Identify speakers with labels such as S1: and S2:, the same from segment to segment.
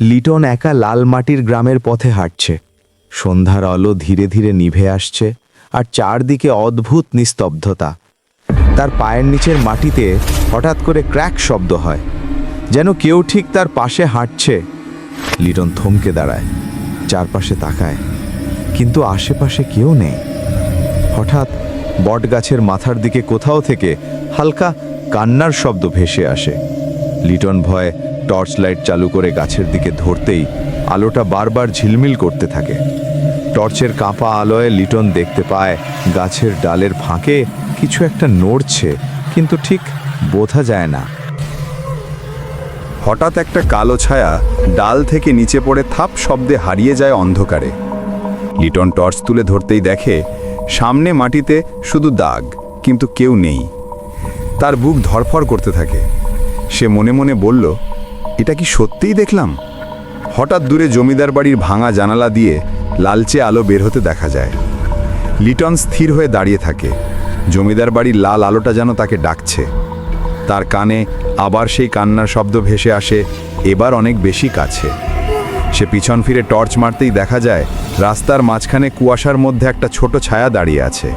S1: লিটন একা লাল মাটির গ্রামের পথে হাঁটছে। সন্ধ্যার আলো ধীরে ধীরে নিভে আসছে আর চারদিকে অদ্ভুত নিস্তব্ধতা। তার পায়ের নিচের মাটিতে হঠাৎ করে ক্র্যাক শব্দ হয়, যেন কেউ ঠিক তার পাশে হাঁটছে। লিটন থমকে দাঁড়ায়, চারপাশে তাকায়, কিন্তু আশেপাশে কেউ নেই। হঠাৎ বটগাছের মাথার দিকে কোথাও থেকে হালকা কান্নার শব্দ ভেসে আসে। লিটন ভয়ে টর্চ লাইট চালু করে গাছের দিকে ধরতেই আলোটা বারবার ঝিলমিল করতে থাকে। টর্চের কাঁপা আলোয় লিটন দেখতে পায়, গাছের ডালের ফাঁকে কিছু একটা নড়ছে, কিন্তু ঠিক বোঝা যায় না।
S2: হঠাৎ একটা কালো ছায়া ডাল থেকে নিচে পড়ে থাপ শব্দে হারিয়ে যায় অন্ধকারে। লিটন টর্চ তুলে ধরতেই দেখে, সামনে মাটিতে শুধু দাগ, কিন্তু কেউ নেই। তার বুক ধরফর করতে থাকে। সে মনে মনে বলল এটা কি সত্যিই দেখলাম? হঠাৎ দূরে জমিদার বাড়ির ভাঙা জানালা দিয়ে লালচে আলো বের হতে দেখা যায়। লিটন স্থির হয়ে দাঁড়িয়ে থাকে। জমিদার বাড়ির লাল আলোটা যেন তাকে ডাকছে। তার কানে আবার সেই কান্নার শব্দ ভেসে আসে, এবার অনেক বেশি কাছে। সে পিছন ফিরে টর্চ মারতেই দেখা যায়, রাস্তার মাঝখানে কুয়াশার মধ্যে একটা ছোট ছায়া দাঁড়িয়ে আছে।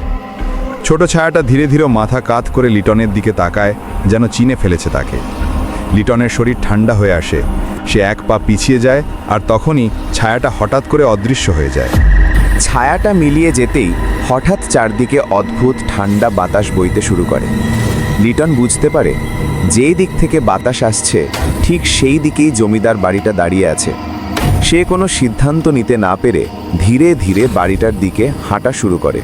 S2: ছোট ছায়াটা ধীরে ধীরে মাথা কাত করে লিটনের দিকে তাকায়, যেন চিনে ফেলেছে তাকে। লিটনের শরীর ঠান্ডা হয়ে আসে। সে এক পা পিছিয়ে যায় আর তখনই ছায়াটা হঠাৎ করে অদৃশ্য হয়ে যায়।
S1: ছায়াটা মিলিয়ে যেতেই হঠাৎ চারদিকে অদ্ভুত ঠান্ডা বাতাস বইতে শুরু করে। লিটন বুঝতে পারে, যেই দিক থেকে বাতাস আসছে, ঠিক সেই দিকেই জমিদার বাড়িটা দাঁড়িয়ে আছে। সে কোনো সিদ্ধান্ত নিতে না পেরে ধীরে ধীরে বাড়িটার দিকে হাঁটা শুরু করে।